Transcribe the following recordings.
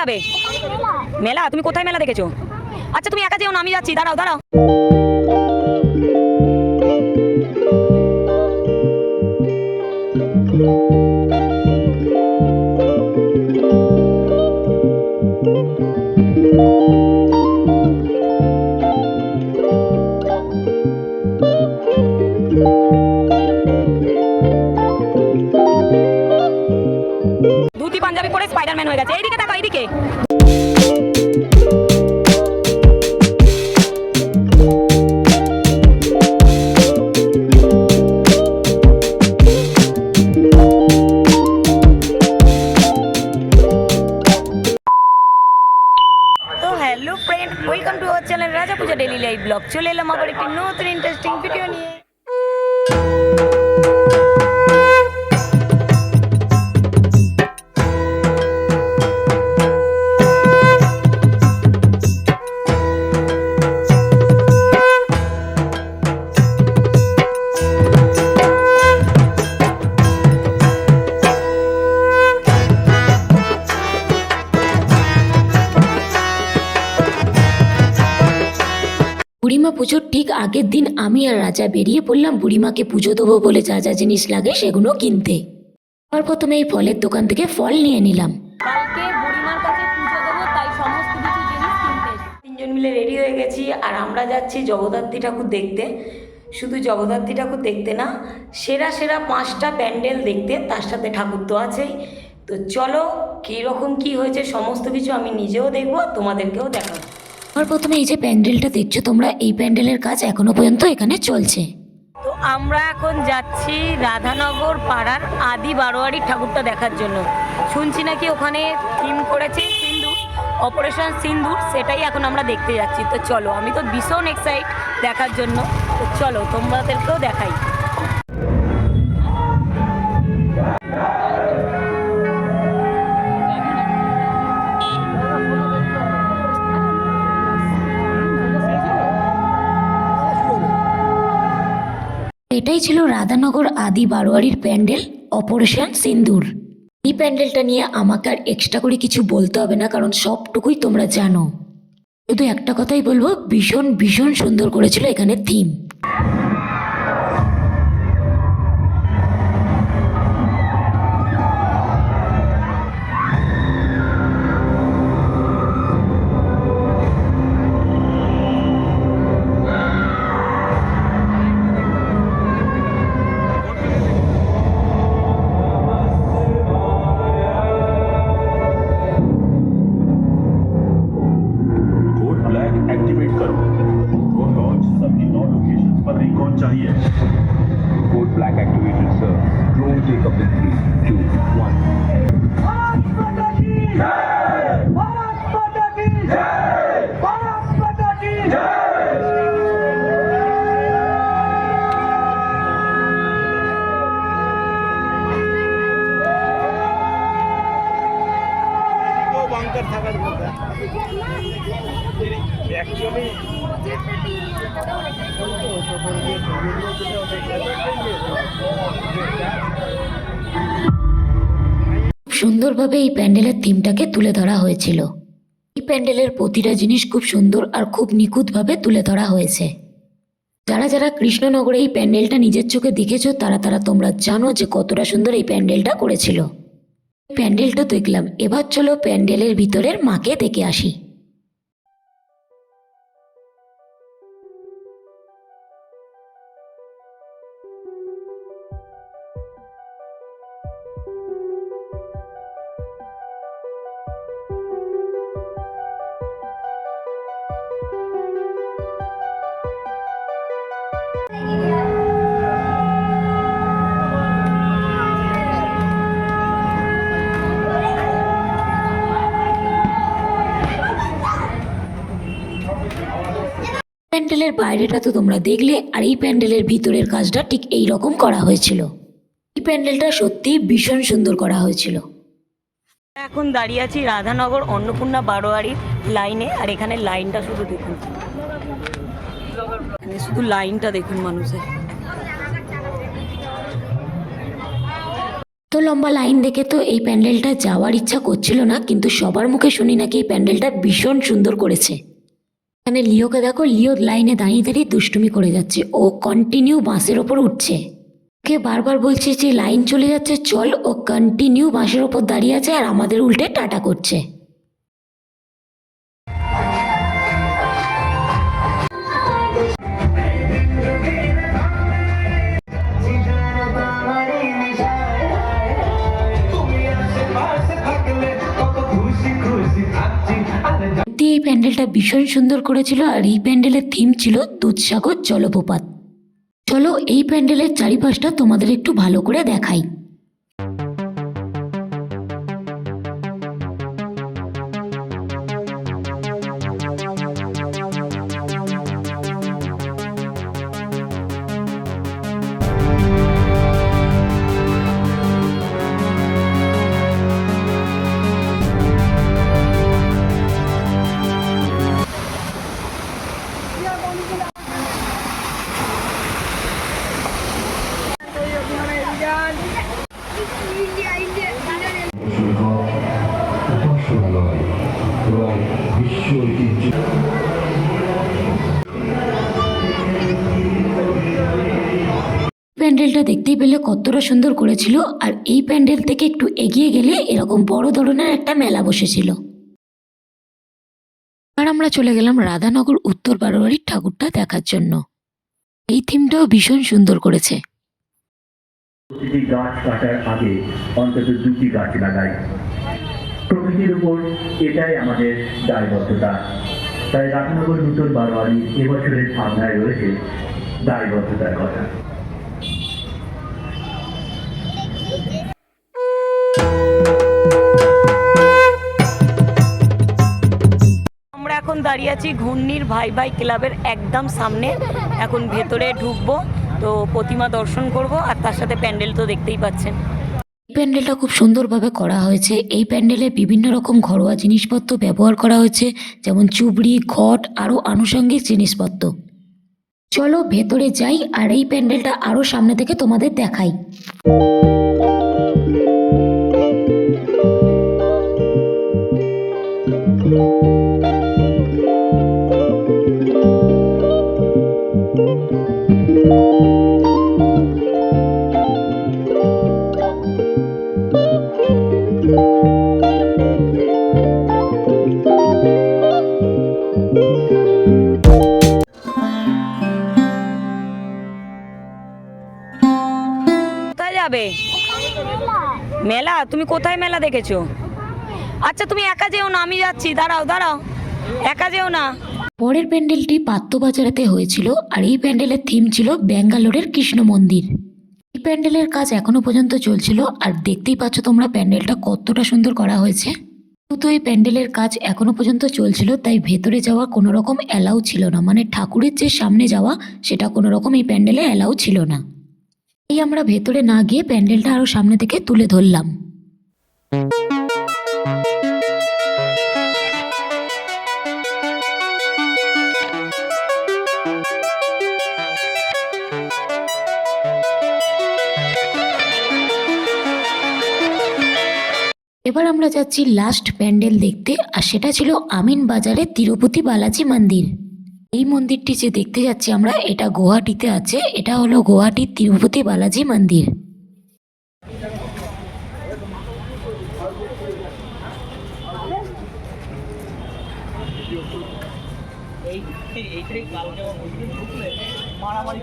যাবে। মেলা, তুমি কোথায় মেলা দেখেছ? আচ্ছা তুমি একা যেও না, আমি যাচ্ছি, দাঁড়াও দাঁড়াও। পাঞ্জাবি পরে স্পাইডারম্যান হয়ে গেছে। এইদিকে দেখো এইদিকে। আগের দিন আমি আর রাজা বেরিয়ে পড়লাম বুড়িমাকে পুজো দেবো বলে যা যা জিনিস লাগে সেগুলো কিনতে। আর প্রথমে এই ফলের দোকান থেকে ফল নিয়ে নিলাম। কালকে বুড়িমার কাছে পুজো দেবো তাই সমস্ত কিছু জিনিস কিনতে তিনজন মিলে রেডি হয়ে গেছি আর আমরা যাচ্ছি জগদ্ধাত্রী ঠাকুর দেখতে। শুধু জগদ্ধাত্রী ঠাকুর দেখতে না সেরা সেরা পাঁচটা প্যান্ডেল দেখতে তার সাথে ঠাকুর তো আছেই। তো চলো কীরকম কী হয়েছে সমস্ত কিছু আমি নিজেও দেখব তোমাদেরকেও দেখাবো। আর প্রথমে এই যে প্যান্ডেলটা দেখছ, তোমরা এই প্যান্ডেলের কাজ এখনও পর্যন্ত এখানে চলছে। তো আমরা এখন যাচ্ছি রাধানগর পাড়ার আদি বারোয়ারি ঠাকুরটা দেখার জন্য। শুনছি নাকি ওখানে থিম করেছে সিন্দুর, অপারেশন সিন্দুর, সেটাই এখন আমরা দেখতে যাচ্ছি। তো চলো, আমি তো ভীষণ এক্সাইট দেখার জন্য। তো চলো, তোমাদেরকেও দেখাই। এটাই ছিল রাধানগর আদি বারোয়ারির প্যান্ডেল, অপারেশন সিন্দুর। এই প্যান্ডেলটা নিয়ে আমাকে আর এক্সট্রা করে কিছু বলতে হবে না, কারণ সবটুকুই তোমরা জানো। শুধু একটা কথাই বলব, ভীষণ ভীষণ সুন্দর করেছিল এখানে থিম সুন্দরভাবে এই প্যান্ডেলের থিমটাকে তুলে ধরা হয়েছিল। এই প্যান্ডেলের প্রতিটা জিনিস খুব সুন্দর আর খুব নিখুঁতভাবে তুলে ধরা হয়েছে। যারা যারা কৃষ্ণনগরে এই প্যান্ডেলটা নিজের চোখে দেখেছ, তারা তারা তোমরা জানো যে কতটা সুন্দর এই প্যান্ডেলটা করেছিল। প্যান্ডেলটা দেখলাম। এবার চলো প্যান্ডেলের ভিতরের মাকে দেখে আসি। প্যান্ডেলের বাইরেটা তো তোমরা দেখলে, আর এই প্যান্ডেলের ভিতরের কাজটা ঠিক এই রকম করা হয়েছিল। এই প্যান্ডেলটা সত্যি ভীষণ সুন্দর করা হয়েছিল। এখন দাঁড়িয়ে আছি রাধানগর অন্নপূর্ণা বারোয়ারির লাইনে, আর এখানে লাইনটা শুধু দেখুন। এখানে, শুধু লাইনটা দেখুন মানুষের। তো লম্বা লাইন দেখে তো এই প্যান্ডেলটা যাওয়ার ইচ্ছা করছিল না, কিন্তু সবার মুখে শুনি নাকি এই প্যান্ডেলটা ভীষণ সুন্দর করেছে। এখানে লিওকে দেখো, লিও লাইনে দাঁড়িয়ে দাঁড়িয়ে দুষ্টুমি করে যাচ্ছে, ও কন্টিনিউ বাঁশের ওপর উঠছে। ওকে বারবার বলছে যে, লাইন চলে যাচ্ছে, চল, ও কন্টিনিউ বাঁশের ওপর দাঁড়িয়ে আছে আর আমাদের উল্টে টাটা করছে। প্যান্ডেলটা ভীষণ সুন্দর করেছিল আর এই প্যান্ডেলের থিম ছিল দুধসাগর জলপ্রপাত। চলো এই প্যান্ডেলের চারিপাশটা তোমাদের একটু ভালো করে দেখাই। প্যান্ডেলটা দেখতেই পেলে কতটা সুন্দর করেছিল। আর এই প্যান্ডেল থেকে একটু এগিয়ে গেলে এরকম বড় ধরনের একটা মেলা বসেছিল। আর আমরা চলে গেলাম রাধানগর উত্তর বারোয়ারির ঠাকুরটা দেখার জন্য। এই থিমটাও ভীষণ সুন্দর করেছে। প্রতিটি গাছ কাটার আগে অন্তত দুটি গাছ লাগাই। প্রকৃতির উপর এটাই আমাদের দায়বদ্ধতা। তাই রাধানগর নতুন বারোয়ারি এবছরের ভাবনায় রয়েছে দায়বদ্ধতার কথা। দাঁড়িয়ে আছি ঘূর্ণির ভাই ভাই ক্লাবের একদম সামনে। এখন ভেতরে ঢুকবো, তো প্রতিমা দর্শন করব, আর তার সাথে প্যান্ডেল তো দেখতেই পাচ্ছেন। এই প্যান্ডেলটা খুব সুন্দরভাবে করা হয়েছে। এই প্যান্ডেলে বিভিন্ন রকম ঘরোয়া জিনিসপত্র ব্যবহার করা হয়েছে, যেমন চুবড়ি ঘট আরও আনুষঙ্গিক জিনিসপত্র। চলো ভেতরে যাই, আর এই প্যান্ডেলটা আরও সামনে থেকে তোমাদের দেখাই। কোথায় যাবে? মেলা? তুমি কোথায় মেলা দেখেছ? আচ্ছা তুমি একা যেও না, আমি যাচ্ছি। দাঁড়াও দাঁড়াও। একা যেও না। পরের প্যান্ডেলটি পাত্রবাজারেতে হয়েছিল আর এই প্যান্ডেলের থিম ছিল ব্যাঙ্গালোরের কৃষ্ণ মন্দির। এই প্যান্ডেলের কাজ এখনও পর্যন্ত চলছিল আর দেখতেই পাচ্ছ তোমরা প্যান্ডেলটা কতটা সুন্দর করা হয়েছে। যেহেতু এই প্যান্ডেলের কাজ এখনও পর্যন্ত চলছিল, তাই ভেতরে যাওয়া কোনো রকম অ্যালাউ ছিল না। মানে ঠাকুরের যে সামনে যাওয়া, সেটা কোনো রকম এই প্যান্ডেলে অ্যালাউ ছিল না। এই আমরা ভেতরে না গিয়ে প্যান্ডেলটা আরও সামনে থেকে তুলে ধরলাম। এবার আমরা যাচ্ছি লাস্ট প্যান্ডেল দেখতে, আর সেটা ছিল আমিন বাজারে তিরুপতি বালাজি মন্দির। এই মন্দিরটি যে দেখতে যাচ্ছি আমরা, এটা গুয়াহাটিতে আছে, এটা হলো গুয়াহাটির তিরুপতি বালাজি মন্দির। মারামারি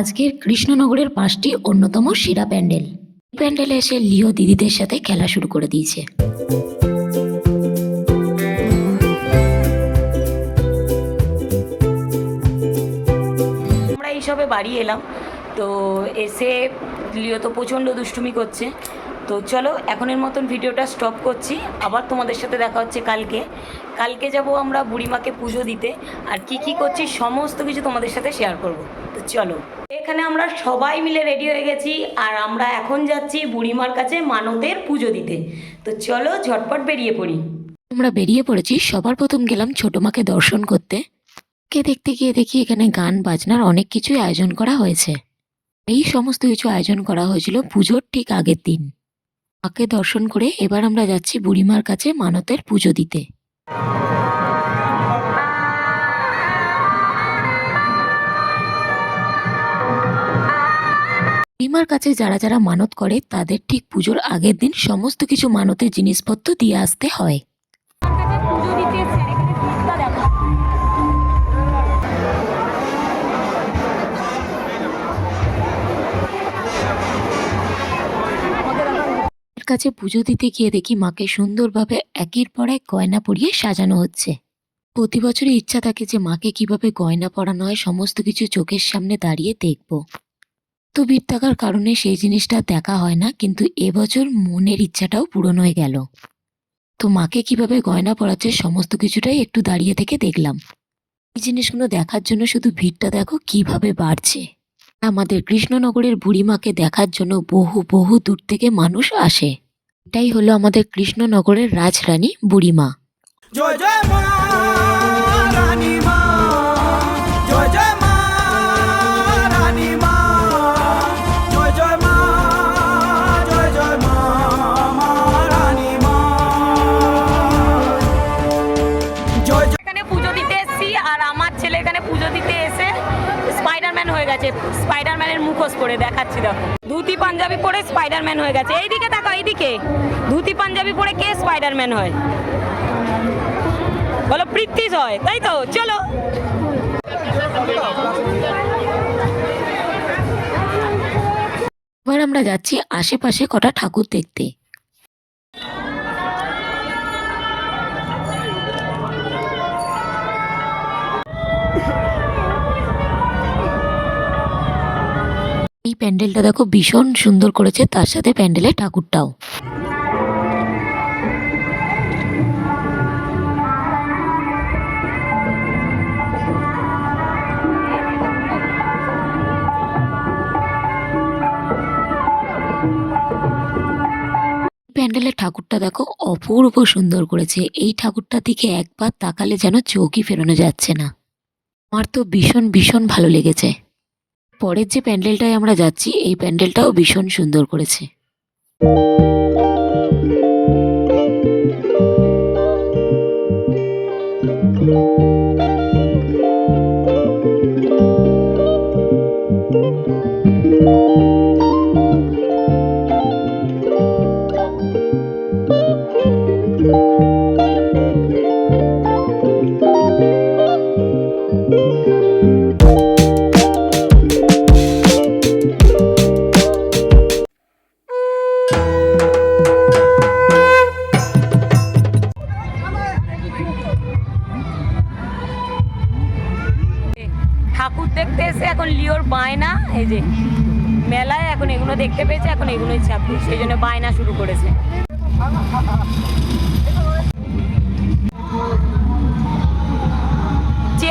আজকের কৃষ্ণনগরের পাঁচটি অন্যতম সেরা প্যান্ডেল। প্যান্ডেলে এসে লিও দিদিদের সাথে খেলা শুরু করে দিয়েছে। আমরা এইসবে বাড়ি এলাম, তো এসে লিও তো প্রচণ্ড দুষ্টুমি করছে। তো চলো, এখনের মতন ভিডিওটা স্টপ করছি। আবার তোমাদের সাথে দেখা হচ্ছে কালকে। কালকে যাব আমরা বুড়িমাকে পুজো দিতে। আর কি কি করছি, সমস্ত কিছু তোমাদের সাথে শেয়ার করব। তো চলো। এখানে আমরা সবাই মিলে রেডি হয়ে গেছি। আর আমরা এখন যাচ্ছি বুড়িমার কাছে মানতের পুজো দিতে। তো চলো, ঝটপট বেরিয়ে পড়ি। আমরা বেরিয়ে পড়েছি, সবার প্রথম গেলাম ছোট মাকে দর্শন করতে। কে দেখতে গিয়ে দেখি এখানে গান, বাজনার অনেক কিছুই আয়োজন করা হয়েছে। এই সমস্ত কিছু আয়োজন করা হয়েছিল পুজোর ঠিক আগের দিন। মাকে দর্শন করে এবার আমরা যাচ্ছি বুড়িমার কাছে মানতের পুজো দিতে। বুড়িমার কাছে যারা যারা মানত করে, তাদের ঠিক পুজোর আগের দিন সমস্ত কিছু মানতের জিনিসপত্র দিয়ে আসতে হয়। কাছে পুজো দিতে গিয়ে দেখি মাকে সুন্দরভাবে একের পর এক গয়না পরিয়ে সাজানো হচ্ছে। প্রতি বছরই ইচ্ছা থাকে যে মাকে কীভাবে গয়না পরানো হয়, সমস্ত কিছু চোখের সামনে দাঁড়িয়ে দেখব। তো ভিড় থাকার কারণে সেই জিনিসটা দেখা হয় না, কিন্তু এবছর মনের ইচ্ছাটাও পূরণ হয়ে গেল। তো মাকে কীভাবে গয়না পরাচ্ছে সমস্ত কিছুটাই একটু দাঁড়িয়ে থেকে দেখলাম। এই জিনিসগুলো দেখার জন্য শুধু ভিড়টা দেখো কীভাবে বাড়ছে। আমাদের কৃষ্ণনগরের বুড়িমাকে দেখার জন্য বহু বহু দূর থেকে মানুষ আসে। এটাই হলো আমাদের কৃষ্ণনগরের রাজরানী বুড়িমা। জয় হয়ে গেছে। স্পাইডারম্যানের মুখোশ পরে দেখাচ্ছি, দেখো। ধুতি, পাঞ্জাবি পরে স্পাইডারম্যান হয়ে গেছে। এইদিকে দেখো এইদিকে। ধুতি, পাঞ্জাবি পরে কে স্পাইডারম্যান হয়? বলো পৃথ্বীজ হয় তাই তো? চলো। এবার আমরা যাচ্ছি আশেপাশে কটা ঠাকুর দেখতে। প্যান্ডেলটা দেখো ভীষণ সুন্দর করেছে, তার সাথে প্যান্ডেলের ঠাকুরটাও। প্যান্ডেলের ঠাকুরটা দেখো অপূর্ব সুন্দর করেছে, এই ঠাকুরটার দিকে একবার তাকালে যেন চোখই ফেরানো যাচ্ছে না। আমার তো ভীষণ ভীষণ ভালো লেগেছে। পরের যে প্যান্ডেলটায় আমরা যাচ্ছি এই প্যান্ডেলটাও ভীষণ সুন্দর করেছে।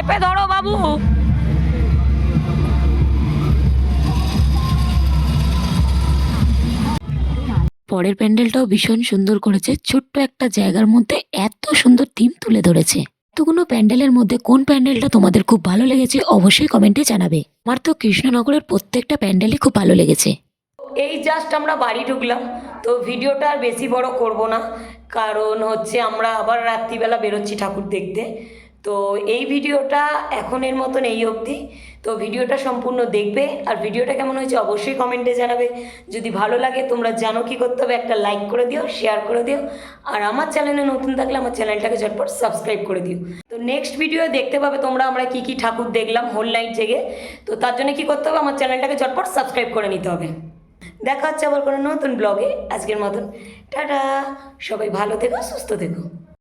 চেপে ধরো বাবু। পরের প্যান্ডেলটাও ভীষণ সুন্দর করেছে। ছোট্ট একটা জায়গার মধ্যে এত সুন্দর থিম তুলে ধরেছে। এতগুলো প্যান্ডেলের মধ্যে কোন প্যান্ডেলটা তোমাদের খুব ভালো লেগেছে অবশ্যই কমেন্টে জানাবে। আমার তো কৃষ্ণনগরের প্রত্যেকটা প্যান্ডেলই খুব ভালো লেগেছে। এই জাস্ট আমরা বাড়ি ঢুকলাম তো ভিডিওটা আর বেশি বড় করব না। কারণ হচ্ছে আমরা আবার রাত্রিবেলা বেরোচ্ছি ঠাকুর দেখতে। তো এই ভিডিওটা এখনের মতন এই অবধি। তো ভিডিওটা সম্পূর্ণ দেখবে আর ভিডিওটা কেমন হয়েছে অবশ্যই কমেন্টে জানাবে। যদি ভালো লাগে তোমরা জানো কি করতে হবে, একটা লাইক করে দিও, শেয়ার করে দিও। আর আমার চ্যানেলে নতুন থাকলে আমার চ্যানেলটাকে ঝটপট সাবস্ক্রাইব করে দিও। তো নেক্সট ভিডিও দেখতে পাবে তোমরা আমরা কি কি ঠাকুর দেখলাম হোল নাইট জেগে। তো তার জন্য কি করতে হবে, আমার চ্যানেলটাকে ঝটপট সাবস্ক্রাইব করে নিতে হবে। দেখা হচ্ছে আবার কোনো নতুন ব্লগে আজকের মতন, টাটা। সবাই ভালো থেকো, সুস্থ থেকো।